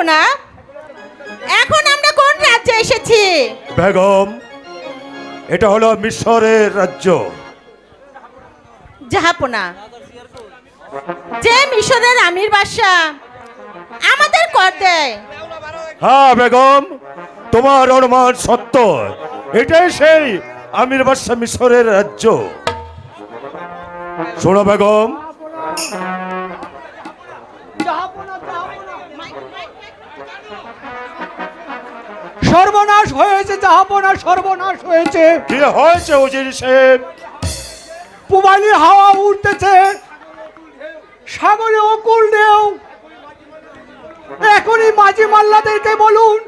জাহাপনা এখন আমরা কোন রাজ্যে এসেছি? বেগম এটা হলো মিশরের রাজ্য। জাহাপনা। যে মিশরের আমির বাদশা আমাদের কর দেয়। হ্যাঁ বেগম তোমার অনুমান সত্য। এটাই সেই আমির বাদশা মিশরের রাজ্য। শোনো বেগম সর্বনাশ হয়েছে জাহাপনা সর্বনাশ হয়েছে। কি হয়েছে উজির সাহেব? পুবালি হাওয়া উঠতেছে সাগরে অকুল ঢেউ। এখনই মাঝি মাল্লাদেরকে বলুন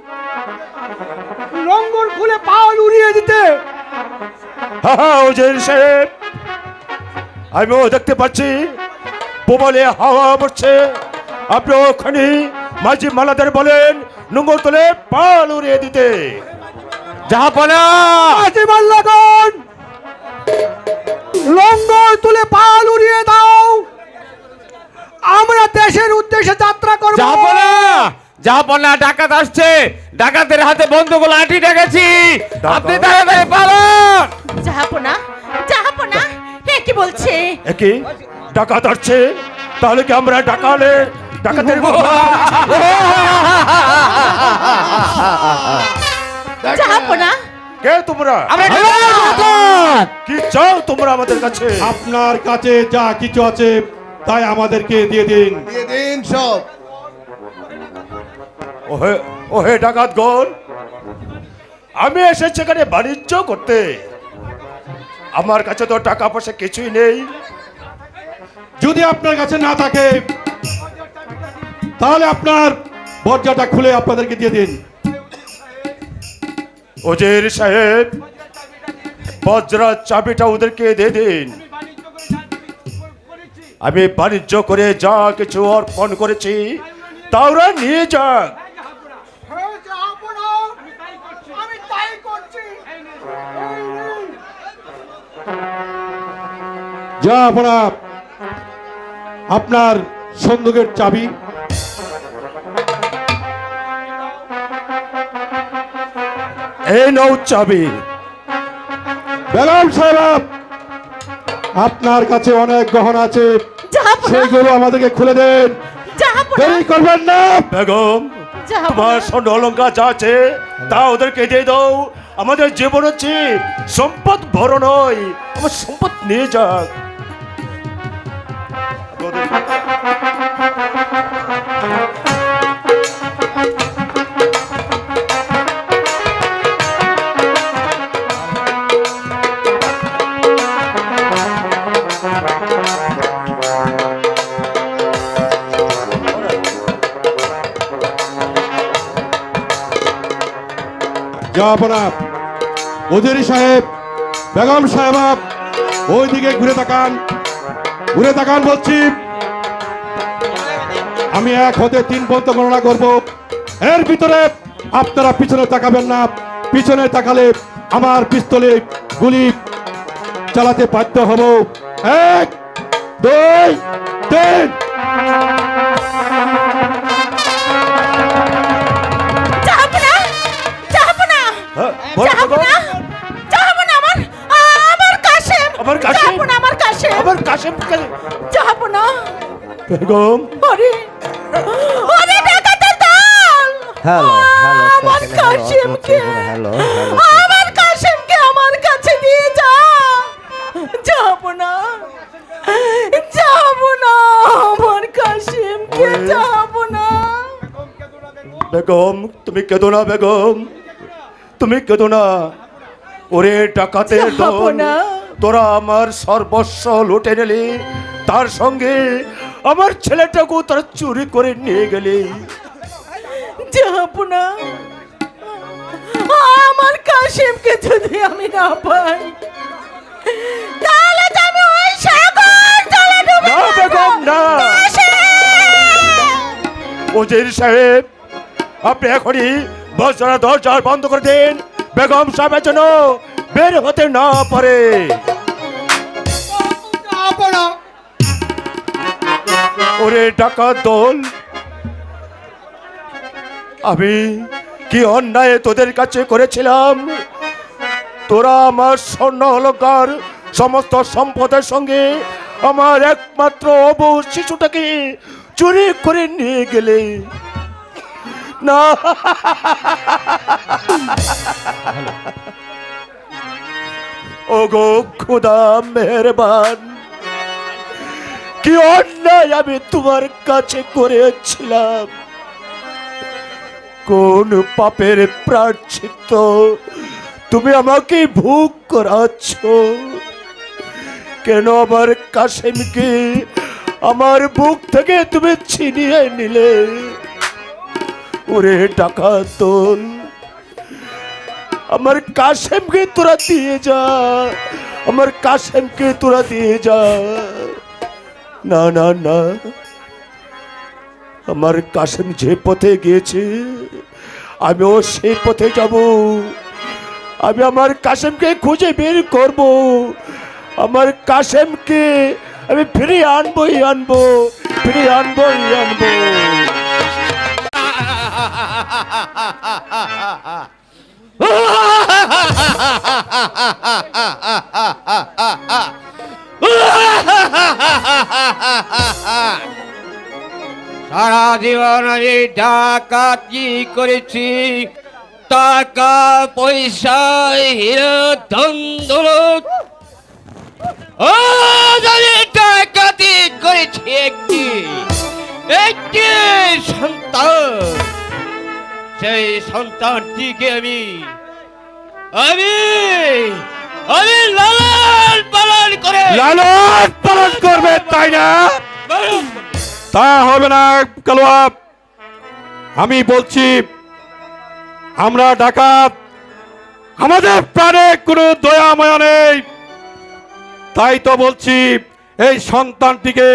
লঙ্গর খুলে পাল উড়িয়ে দিতে। হ্যাঁ হ্যাঁ উজির সাহেব। আমিও দেখতে পাচ্ছি প্রবলে হাওয়া পড়ছে আপনি ওখানে মাঝি মালাদের বলেন নোংর তুলে পাল উড়িয়ে দিতে। জাহাপনা মাঝি মাল্লাগণ লঙ্গর তুলে পাল উড়িয়ে দাও। আমরা দেশের উদ্দেশ্যে যাত্রা করব। জাহাপনা জাহাপনা ডাকাত আসছে। ডাকাতের হাতে বন্দুক লাঠি ডেকেছি আপনি তাড়াতাড়ি পালান। জাহাপনা জাহাপনা হে কি বলছে? একই ডাকাত আসছে? তাহলে কি আমরা ডাকালে ডাকাতের জাহাপনা কে তোমরা! কি চাও তোমরা আমাদের কাছে? আপনার কাছে যা কিছু আছে তাই আমাদেরকে দিয়ে দিন। দিয়ে দিন সব। ওহে ওহে ডাকাত গন আমি এসেছি এখানে বাণিজ্য করতে। আমার কাছে তো টাকা পয়সা কিছুই নেই। যদি আপনার কাছে না থাকে তাহলে আপনার বর্জাটা খুলে আপনাদেরকে দিয়ে দিন। ওজের সাহেব বজ্রার চাবিটা ওদেরকে দিয়ে দিন। আমি বাণিজ্য করে যা কিছু অর্পণ করেছি তা ওরা নিয়ে যাক। যা আপনার আপনার সন্দুকের চাবি এই নৌ চাবি। বেগম সাহেব আপনার কাছে অনেক গহনা আছে। সেইগুলো আমাদেরকে খুলে দেন। দেরি করবেন না। বেগম তোমার স্বর্ণ অলঙ্কার যা আছে তা ওদেরকে দিয়ে দাও। আমাদের জীবন হচ্ছে সম্পদ বড় নয় আমার সম্পদ নিয়ে যাক। আপনার সাহেব, বেগম ওই দিকে ঘুরে তাকান। ঘুরে তাকান বলছি, আমি এক হতে তিন পর্যন্ত গণনা করব। এর ভিতরে আপনারা পিছনে তাকাবেন না, পিছনে তাকালে আমার পিস্তলে গুলি চালাতে বাধ্য হব। এক, দুই, তিন। আমার আমার কাশেম। আমার কাশেম? জাহাপনা আমার কাশেম। আমার কাশেম জাহাপনা বেগম? ওরে ওরে ডাকাতের দল। হ্যালো হ্যালো আমার কাশেমকে হ্যালো হ্যালো আমার কাশেমকে আমার কাছে দিয়ে যা। যাব না যাব না আমার কাশেমকে যাব না বেগম তুমি কেঁদো না বেগম। তুমি কেঁদো না ওরে না। তোরা আমার সর্বস্ব লুটে নিলি তার সঙ্গে আমার ছেলেটাকেও তারা চুরি করে নিয়ে গেলি যাব না আমার কাশেমকে যদি আমি না পাই তাহলে আমি ওই সাগর জলে ডুবে না। বেগম না! ওজির সাহেব আপনি এখনই বজ্রা দরজা বন্ধ করে দিন। বেগম সাহেবের জন্য বের হতে না পারে। ওরে ডাকাত দল, আমি কি অন্যায় তোদের কাছে করেছিলাম? তোরা আমার স্বর্ণ অলঙ্কার, সমস্ত সম্পদের সঙ্গে আমার একমাত্র অবু শিশুটাকে চুরি করে নিয়ে গেলে। না ওগো খুদা মেহরবান, কি অন্যায় আমি তোমার কাছে করেছিলাম? কোন পাপের প্রার্থিত তুমি আমাকে ভোগ করাচ্ছ? কেন আমার কাশেমকে আমার বুক থেকে তুমি ছিনিয়ে নিলে? ওরে ডাকাতন আমার কাশেমকে তোরা দিয়ে যা, আমার কাশেমকে তোরা দিয়ে যা। না না না, আমার কাশেম যে পথে গিয়েছে, আমিও সেই পথে যাব। আমি আমার কাশেমকে খুঁজে বের করব। আমার কাশেমকে আমি ফিরিয়ে আনবই আনব, ফিরিয়ে আনবই আনব। সারা জীবন আমি ডাকাতি করেছি? টাকা, পয়সা হিরো ধন দৌলত। ডাকাতি করেছি একটি একটি সন্তান। সেই সন্তানটিকে আমি আমি আমি লালন পালন করে লালন পালন করবে তাই না? তা হবে না কালোয়া। আমি বলছি আমরা ডাকাত। আমাদের প্রাণে কোনো দয়া মায়া নেই। তাই তো বলছি এই সন্তানটিকে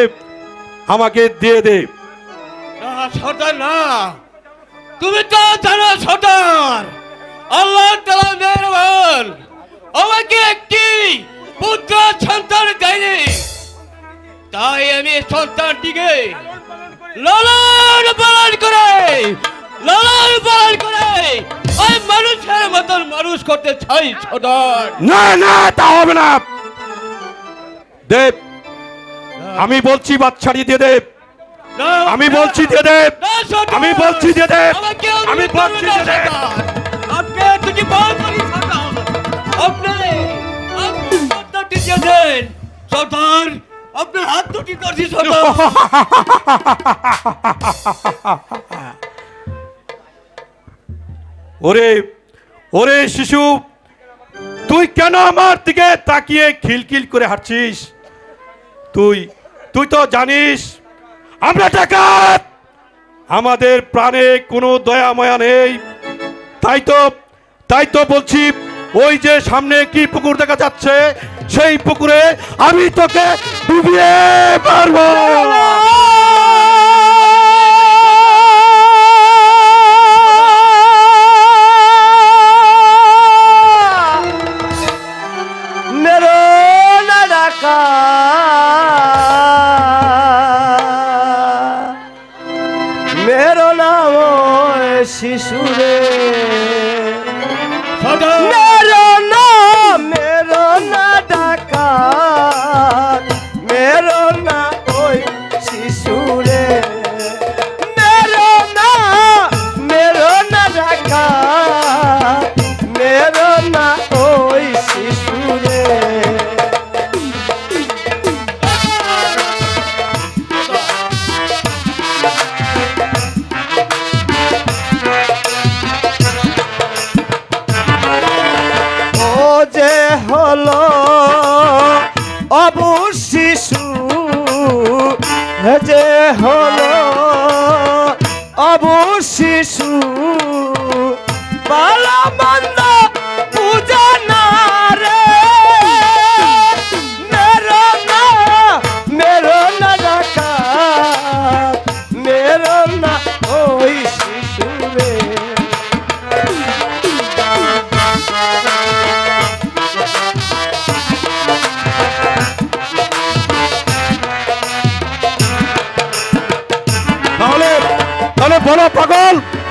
আমাকে দিয়ে দে। না সর্দার না। তুমি তো জানো সর্দার। আল্লাহ তালা মেহরবান। আমাকে একটি পুত্র সন্তান দেয়নি। তাই আমি সন্তানটিকে লালন পালন করে, লালন পালন করে ওই মানুষের মতন মানুষ করতে চাই সর্দার। না না, তা হবে না। দেব, আমি বলছি বাচ্চাটি দিয়ে দেব। আমি বলছি দিয়ে দেব। আমি বলছি দিয়ে দেব। আমি বলছি দিয়ে না, দেব। আপনি দুটি বল করি সর্দার আপনি আপনি সর্দারটি দিয়ে দেন। সর্দার আপনার হাত দুটি করছি সর্দার। ওরে ওরে শিশু তুই কেন আমার দিকে তাকিয়ে খিলখিল করে হাঁটছিস? তুই তুই তো জানিস আমরা ডাকাত! আমাদের প্রাণে কোনো দয়া, ময়া নেই। তাই তো তাই তো বলছি, ওই যে সামনে কি পুকুর দেখা যাচ্ছে, সেই পুকুরে আমি তোকে ডুবিয়ে পারব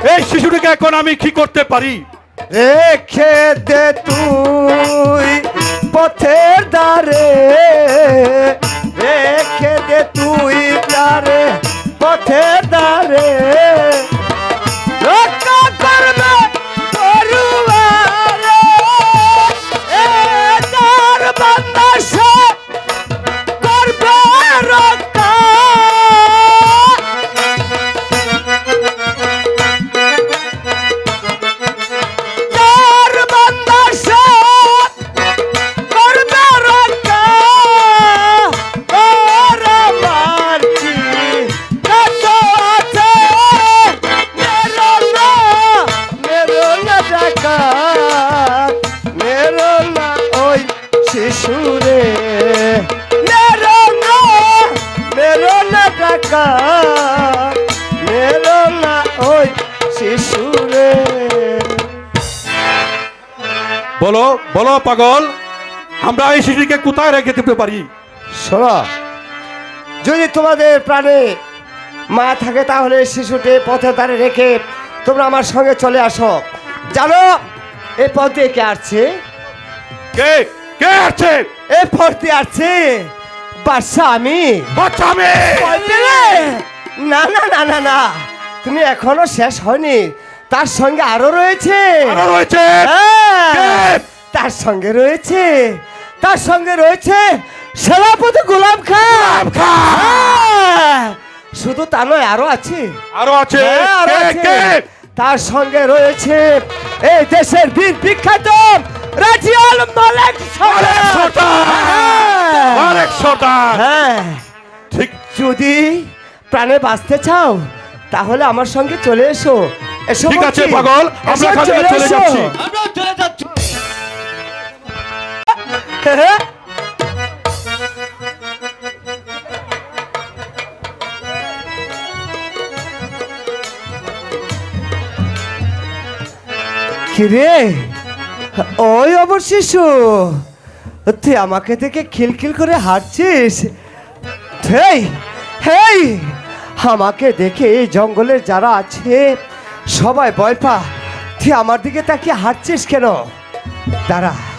এই শিশুটিকে এখন আমি কি করতে পারি? রেখে দে তুই পথের দ্বারে। রেখে দে তুই পথের দ্বারে। বলো পাগল আমরা এই শিশুকে কোথায় রেখে দিতে পারি? শোনো যদি তোমাদের প্রাণে মা থাকে তাহলে শিশুটি পথে ধারে রেখে তোমরা আমার সঙ্গে চলে আসো। জানো এই পথ দিয়ে কে আসছে? কে? কে আসছে? এই পথ আসছে বাদশা আমি। বাচ্চা আমি! না না না না না তুমি এখনও শেষ হয়নি তার সঙ্গে আরও রয়েছে। আরও রয়েছে। হ্যাঁ? তার সঙ্গে রয়েছে তার সঙ্গে রয়েছে সেনাপতি গোলাম খান হ্যাঁ, শুধু তা নয় আরও আছে। আরও আছে। হ্যাঁ, তার সঙ্গে রয়েছে এই দেশের বীর বিখ্যাত রাজিয়াল মালেক মালেক সর্দার। হ্যাঁ। হ্যাঁ। ঠিক। যদি প্রাণে বাঁচতে চাও তাহলে আমার সঙ্গে চলে এসো। এসো ঠিক আছে পাগল। আমরা চলে যাচ্ছি। কিরে? ওই অবর শিশু তুই আমাকে দেখে খিলখিল করে হাঁটছিস? হেই হেই! আমাকে দেখে এই জঙ্গলের যারা আছে, সবাই ভয় পা। তুই আমার দিকে তাকিয়ে হাঁটছিস কেন? দাঁড়া।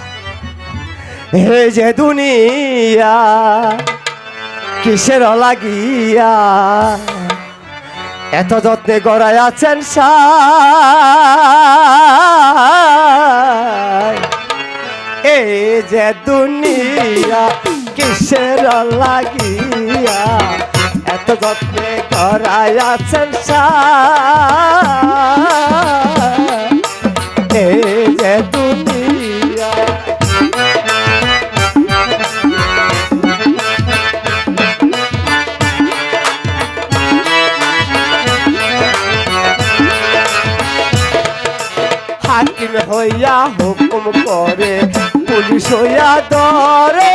হে যে দুনিয়া, কিসের লাগিয়া? এত যত্নে গড়ায় আছেন এই যে দুনিয়া, কিসের লাগিয়া? এত যত্নে গড়ায় আছেন এই যে হইয়া হুকুম করে, পুলিশ হইয়া ধরে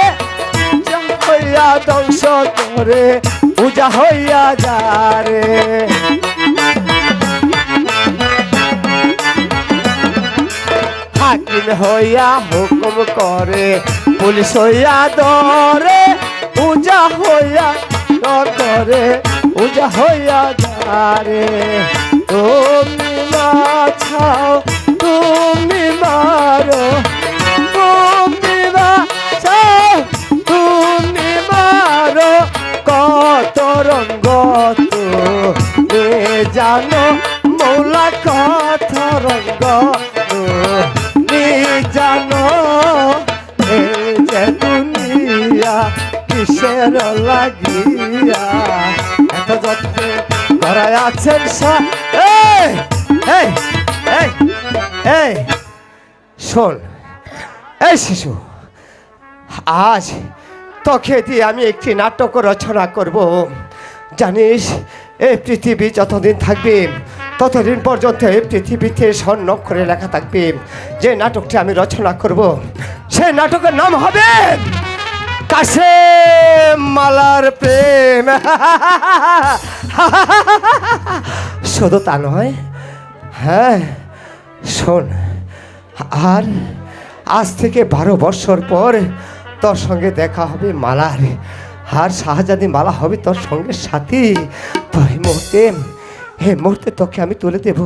হইয়া ধ্বংস করে, পূজা হইয়া যারে। হাকিম হইয়া হুকুম করে, পুলিশ হইয়া ধরে, পূজা হইয়া করে, পূজা হইয়া যারে। তুমি মাছাও তুমি মারো, তুমি বাঁচাও তুমি মারো। কত রঙ্গ তুমি জানো, মৌলা কত রঙ্গ তুমি জানো। যে দুনিয়া কিসের লাগিয়া, এত যত্নে করায় আছেন সা এই, শোন, এই শিশু, আজ তোকে দিয়ে আমি একটি নাটক রচনা করব। জানিস এই পৃথিবী যতদিন থাকবে, ততদিন পর্যন্ত এই পৃথিবীতে স্বর্ণ করে লেখা থাকবে। যে নাটকটি আমি রচনা করব সেই নাটকের নাম হবে কাশে মালার প্রেম। শুধু তা নয় হ্যাঁ শোন, আর আজ থেকে বারো বছর পর তোর সঙ্গে দেখা হবে মালার। আর শাহজাদি মালা হবে তোর সঙ্গে সাথী। এই মুহূর্তে হে মুহূর্তে তোকে আমি তুলে দেব।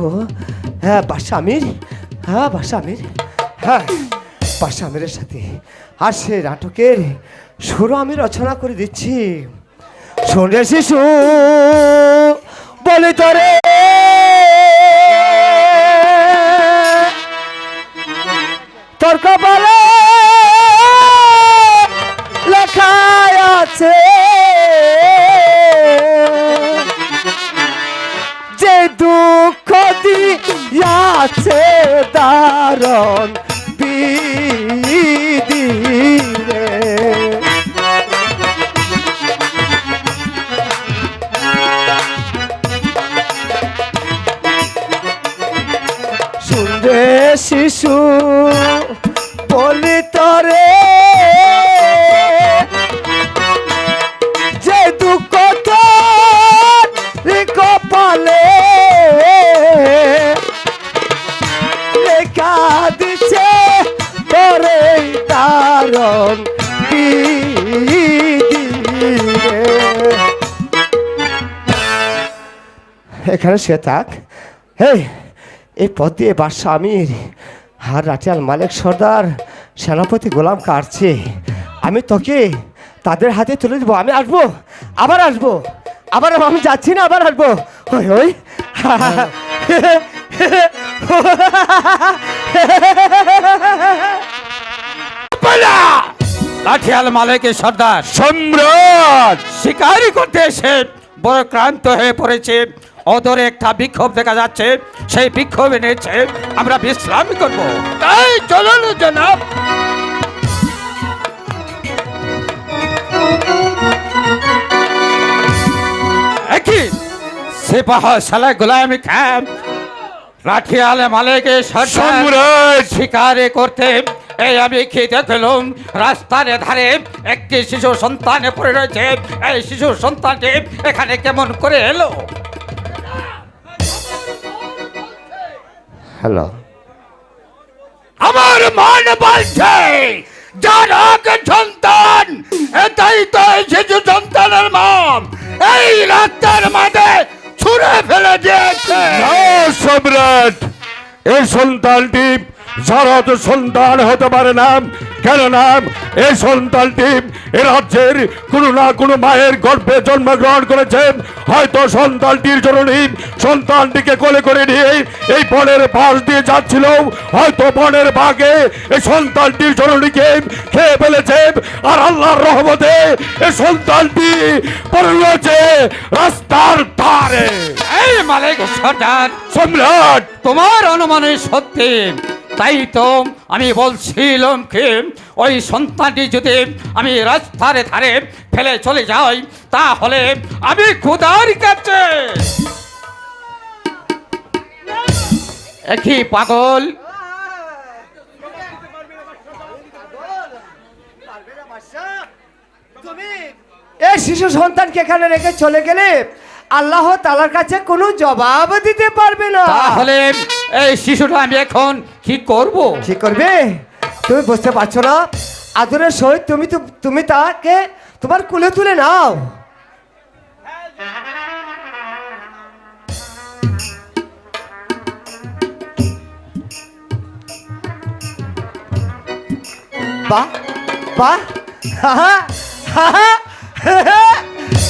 হ্যাঁ বাসা আমির হ্যাঁ বাসা আমির হ্যাঁ বাসা আমিরের সাথে। আর সে নাটকের সুরও আমি রচনা করে দিচ্ছি। শোন রে শিশু, বলে তোর এখানে সে থাক। হেই এই পথ দিয়ে বাদশাহ আমির আর রাটিয়াল মালিক সর্দার সেনাপতি গোলাম কাটছে। আমি তোকে তাদের হাতে তুলে দেবো। আমি আসব আবার আসব আবার আমি যাচ্ছি না আবার আসব। ওই ওই। লাঠিয়াল মালিকের সর্দার সম্রাট! শিকারি করতে এসে বড় ক্লান্ত হয়ে পড়েছে। অদরে একটা বিক্ষোভ দেখা যাচ্ছে সেই বিক্ষোভ এনেছে আমরা বিশ্রাম করব। তাই চলুন জনাব। একই সিপাহ সালা গোলামি খাম শিকারে করতে এই আমি খেতে রাস্তার ধারে একটি শিশু সন্তানে পড়ে রয়েছে। এই শিশু সন্তানটি এখানে কেমন করে এলো? হ্যালো আমার মন বলছে যার আগে সন্তান এটাই তো শিশু সন্তানের মম এই রাস্তার মাঝে ছুঁড়ে ফেলে দিয়েছে। সম্রাট এই সন্তানটি জারদ সন্তান হতে পারে না। কেননা এই সন্তানটি এ রাজ্যের কোনো না কোনো মায়ের গর্ভে জন্মগ্রহণ করেছেন হয়তো সন্তানটির জননী সন্তানটিকে কোলে করে নিয়ে এই বনের পাশ দিয়ে যাচ্ছিল। হয়তো বনের বাঘে এই সন্তানটির জননীকে খেয়ে ফেলেছে। আর আল্লাহর রহমতে এই সন্তানটি পড়ে রয়েছে রাস্তার ধারে। এই মালিক সর্দার সম্রাট! তোমার অনুমানে সত্যি। তাই তো আমি বলছিলাম কি ওই সন্তানটি যদি আমি রাস্তার ধারে ফেলে চলে যাই তাহলে আমি খুদার কাছে। একই পাগল। এই শিশু সন্তানকে এখানে রেখে চলে গেলে আল্লাহ তালার কাছে কোনো জবাব দিতে পারবে না। তাহলে এই শিশুটা আমি এখন কি করব? কি করবে? তুমি বুঝতে পারছ না? আদরের সহিত তুমি তো- তুমি তাকে তোমার কুলে তুলে নাও। বাহ বাহ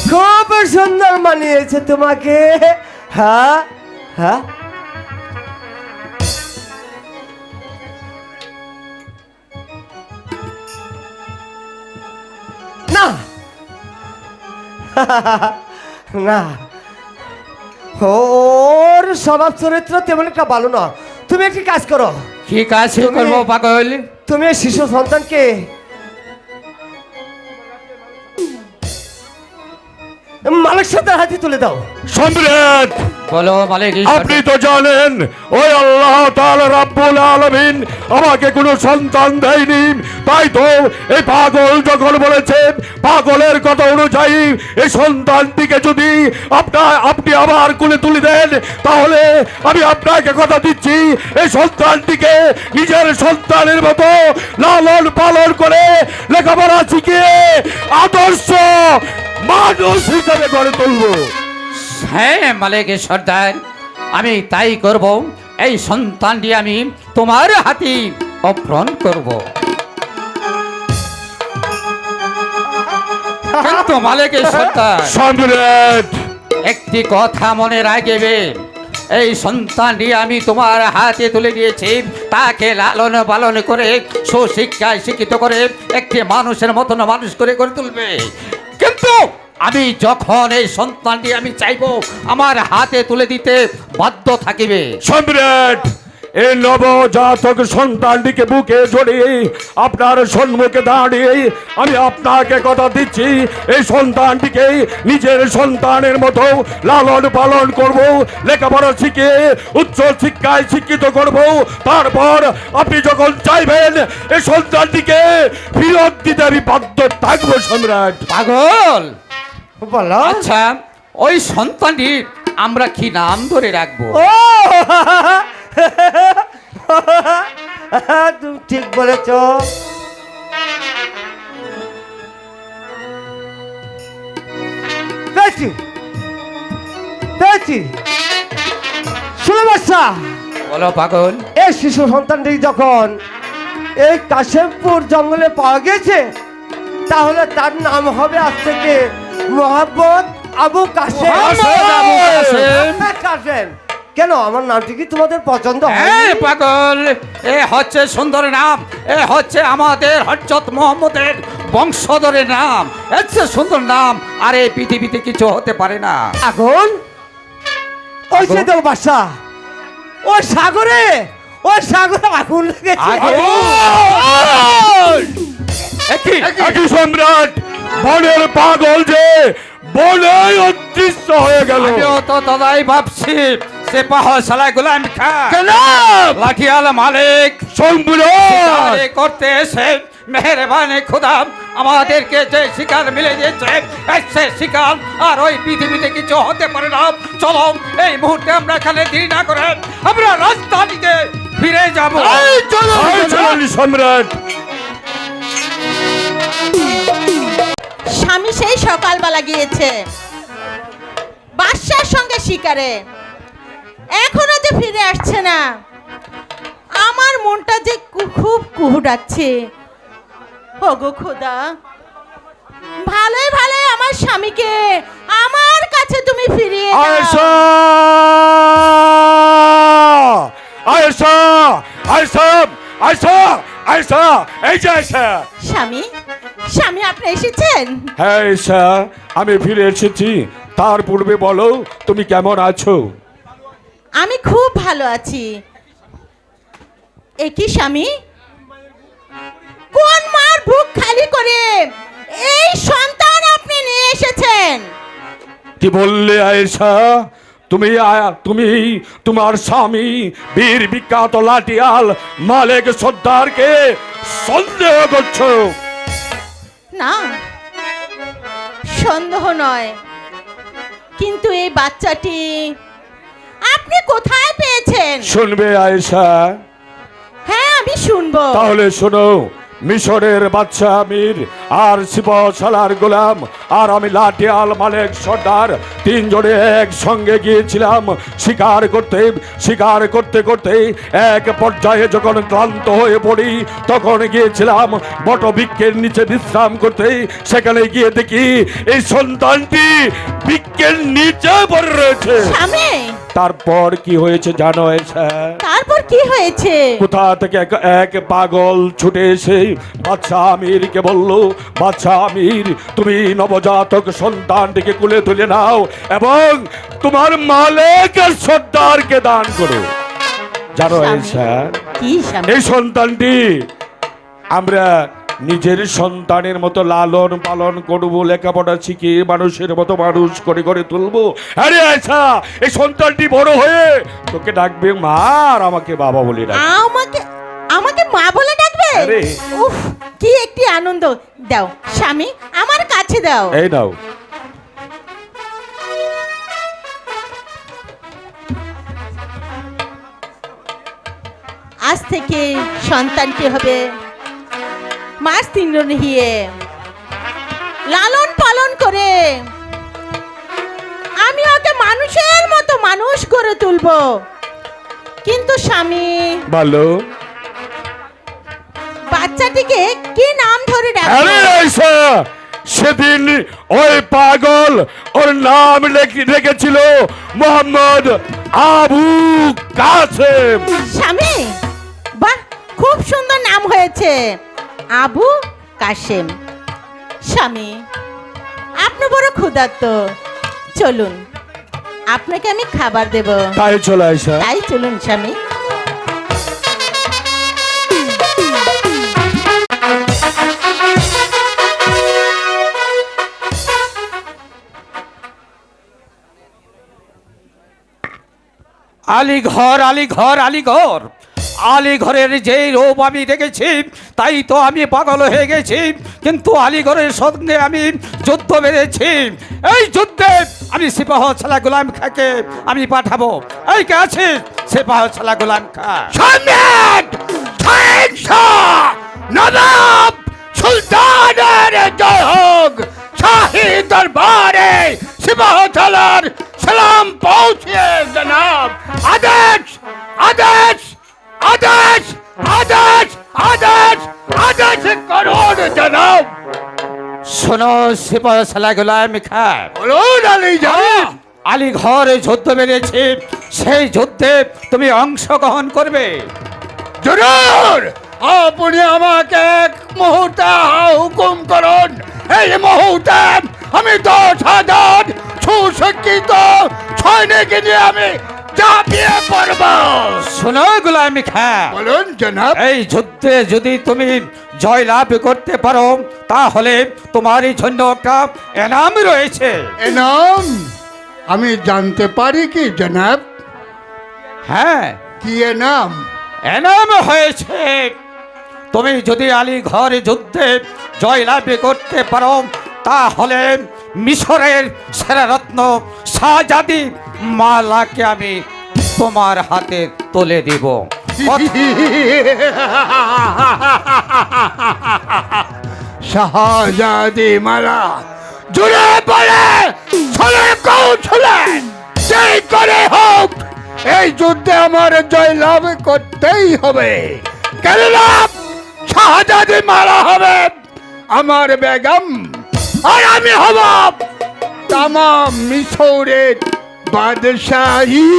খুব সুন্দর মানিয়েছে তোমাকে। হ্যাঁ হ্যাঁ না। ওর স্বভাব চরিত্র তেমন একটা ভালো না তুমি একটি কাজ করো। কি কাজ করব পাগল তুমি শিশু সন্তানকে সাথে হাতে তুলে দাও। সম্রাট! বলো মালিক আপনি তো জানেন ওই আল্লাহ তাআলা রাব্বুল আলামিন আমাকে কোনো সন্তান দেয়নি। তাই তো এই পাগল যখন বলেছেন পাগলের কথা অনুযায়ী এই সন্তানটিকে যদি আপনার আপনি আবার কুলে তুলে দেন তাহলে আমি আপনাকে কথা দিচ্ছি এই সন্তানটিকে নিজের সন্তানের মতো লালন পালন করে লেখাপড়া শিখিয়ে আদর্শ মানুষ হিসাবে গড়ে তুলবো। হ্যাঁ মালিক সর্দার আমি তাই করব। এই সন্তানটি আমি তোমার হাতে অপহরণ করব। কিন্তু মালিক সর্দার সম্রাট! একটি কথা মনে রাখবে। এই সন্তানটি আমি তোমার হাতে তুলে দিয়েছি। তাকে লালন পালন করে, সুশিক্ষায় শিক্ষিত করে, একটি মানুষের মতন মানুষ করে করে তুলবে। কিন্তু আমি যখন এই সন্তানটি আমি চাইব, আমার হাতে তুলে দিতে বাধ্য থাকিবে। সম্রাট এই নবজাতক সন্তানটিকে বুকে জড়িয়ে আপনার সম্মুখে দাঁড়িয়ে আমি আপনাকে কথা দিচ্ছি এই সন্তানটিকে নিজের সন্তানের মতো লালন পালন করব লেখাপড়া শিখে উচ্চ শিক্ষায় শিক্ষিত করব। তারপর আপনি যখন চাইবেন এই সন্তানটিকে ফিরত দিতে আমি বাধ্য থাকব সম্রাট। পাগল? বলো। আচ্ছা ওই সন্তানটির আমরা কি নাম ধরে রাখব? তুমি ঠিক বলেছ। পেয়েছি। পেয়েছি। শুনে বাচ্চা বলো পাগল। এই শিশু সন্তানটি যখন এই কাশেমপুর জঙ্গলে পাওয়া গেছে তাহলে তার নাম হবে আজ থেকে মোহাম্মদ আবু কাশেম। কাশেম। কেন? আমার নামটি কি তোমাদের পছন্দ হ্যাঁ পাগল এ হচ্ছে সুন্দর নাম এ হচ্ছে আমাদের হজরত মোহাম্মদের বংশধরের নাম। চেয়ে সুন্দর নাম আর এই পৃথিবীতে কিছু হতে পারে না। আগুন? ওই যে দেব বাসা ওই সাগরে? ওই সাগরে আগুন লেগেছে। একই একই। সম্রাট। বনের পাগল যে বনে অদৃশ্য হয়ে গেল। তো দাদাই ভাবছি সে পাহসালা গোলাম খা। লাঠিয়াল মালিক। করতে এসে মেহরবানি খুদা আমাদেরকে যে শিকার মিলে দিয়েছে সে শিকার আর ওই পৃথিবীতে কিছু হতে পারে না। চলো এই মুহূর্তে আমরা এখানে দেরি না করে আমরা রাস্তা দিকে ফিরে যাব। এই সম্রাট! স্বামী সেই সকালবেলা গিয়েছে। বাদশার সঙ্গে শিকারে। এখনও যে ফিরে আসছে না। আমার মনটা যে খুব কুহুটাচ্ছে। ওগো খোদা ভালোই ভালোই আমার স্বামীকে। আমার কাছে তুমি ফিরিয়ে দাও। আয়েশা! আয়েশা! আয়েশা! আয়েশা! আয়েশা! এই যে স্বামী স্বামী আপনি এসেছেন? হ্যাঁ আয়েশা আমি ফিরে এসেছি। তার পূর্বে বলো তুমি কেমন আছো? আমি খুব ভালো আছি। একই স্বামী? কোন মার বুক খালি করে এই সন্তান আপনি নিয়ে এসেছেন? কি বললে আয়েশা? তুমি তুমি তোমার স্বামী বীর বিখ্যাত লাঠিয়াল মালেক সর্দারকে সন্দেহ করছ। না সন্দেহ নয়। কিন্তু এই বাচ্চাটি আপনি কোথায় পেয়েছেন? শুনবে আয়েশা। হ্যাঁ আমি শুনব। তাহলে শোনো মিশরের বাচ্চা আমির আর শিবশালার গোলাম আর আমি লাঠিয়াল মালেক সর্দার। তিনজনে একসঙ্গে গিয়েছিলাম। শিকার করতে শিকার করতে করতে এক পর্যায়ে যখন ক্লান্ত হয়ে পড়ি তখন গিয়েছিলাম বটবৃক্ষের নিচে বিশ্রাম করতে। সেখানে গিয়ে দেখি এই সন্তানটি বৃক্ষের নিচে পড়ে রয়েছে। তারপর কি হয়েছে জানো তারপর কি হয়েছে? কোথা থেকে এক পাগল ছুটে এসে বাচ্চা আমিরকে বলল বাচ্চা আমির তুমি নবজাতক সন্তানটিকে কুলে তুলে নাও এবং তোমার মালিক আর সর্দারকে দান করো। জানো এই সন্তানটি আমরা নিজের সন্তানের মতো লালন পালন করব লেখাপড়া শিখিয়ে মানুষের মতো মানুষ করে করে তুলবো। আরে আচ্ছা এই সন্তানটি বড় হয়ে তোকে ডাকবে মা আর আমাকে বাবা বলে ডাকবে। আমাকে আমাকে মা বলে আরে। উফ কি একটি আনন্দ। দাও স্বামী আমার কাছে দাও। এই নাও। আজ থেকে সন্তানটি হবে মাস তিন হিয়ে লালন পালন করে আমি ওকে মানুষের মতো মানুষ করে তুলবো। কিন্তু স্বামী বলো বাচ্চাটিকে কি নাম ধরে ডাকবো আয়সা সেদিন ওই পাগল ওর নাম রেখেছিল মোহাম্মদ আবু কাসেম। স্বামী বাহ খুব সুন্দর নাম হয়েছে। আবু কাশেম স্বামী আপনি বড় ক্ষুধার্ত। চলুন আপনাকে আমি খাবার দেব। তাই চলে আয়সা তাই চলুন স্বামী। আলী ঘর আলী ঘর আলী ঘর আলী ঘরের যে রূপ আমি দেখেছি, তাই তো আমি পাগল হয়ে গেছি। কিন্তু আলী ঘরের সঙ্গে আমি যুদ্ধ বেঁধেছি এই যুদ্ধে আমি সিপাহ ছালা গোলাম খাকে আমি পাঠাবো। এই কে আছে সিপাহ ছালা গোলাম খা। জয় হোক দরবারে সালাম পৌঁছে জনাব। আদেশ আদেশ আদেশ আদেশ আদেশ আদেশ করুন জনাব। শোনো সিপাহ ছালা গোলাম খা বলুন আলী জান। আলী ঘরে যুদ্ধ বেড়েছে সেই যুদ্ধে তুমি অংশগ্রহণ করবে। জরুর! আপনি আমাকে এক মুহূর্তে হুকুম করুন। এই মুহূর্তে আমি দশ হাজার সুশিক্ষিত সৈনিক নিয়ে আমি ঝাঁপিয়ে পড়ব শোনো গোলাম খা বলুন জনাব। এই যুদ্ধে যদি তুমি জয় লাভ করতে পারো তাহলে তোমারই জন্য একটা এনাম রয়েছে। এনাম? আমি জানতে পারি কি জনাব? হ্যাঁ। কি এনাম? এনাম হয়েছে তুমি যদি আলী ঘরে যুদ্ধে জয় লাভ করতে পারো, তাহলে মিশরের সেরা রত্ন শাহজাদি মালাকে আমি তোমার হাতে তুলে দিব। শাহজাদি মালা জুড়ে পড়ে, ছলে কৌশলে সেই করে হোক, এই যুদ্ধে আমার জয় লাভ করতেই হবে। কেননা শাহজাদি মারা হবে। আমার বেগম আর আমি হব তামাম মিশরের বাদশাহী।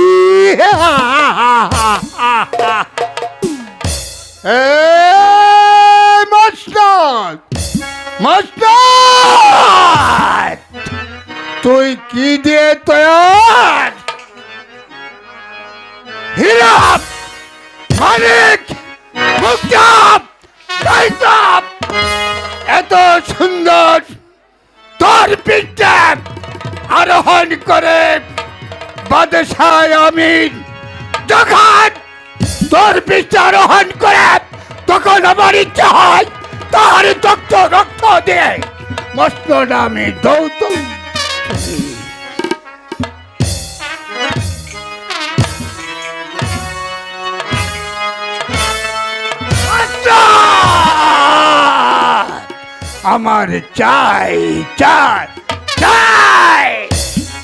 Master master! তুই কি দিয়ে তৈয়ার? হিরাপ মানিক কাইতাব এত সুন্দর তোর পিঠে আরোহণ করে বাদশাহ আমিন যখন তোর পিঠে আরোহণ করে তখন আমার ইচ্ছা হয় তার রক্ত রক্ত দিয়ে মস্ত নামে দৌত। I'm on a die, die, die!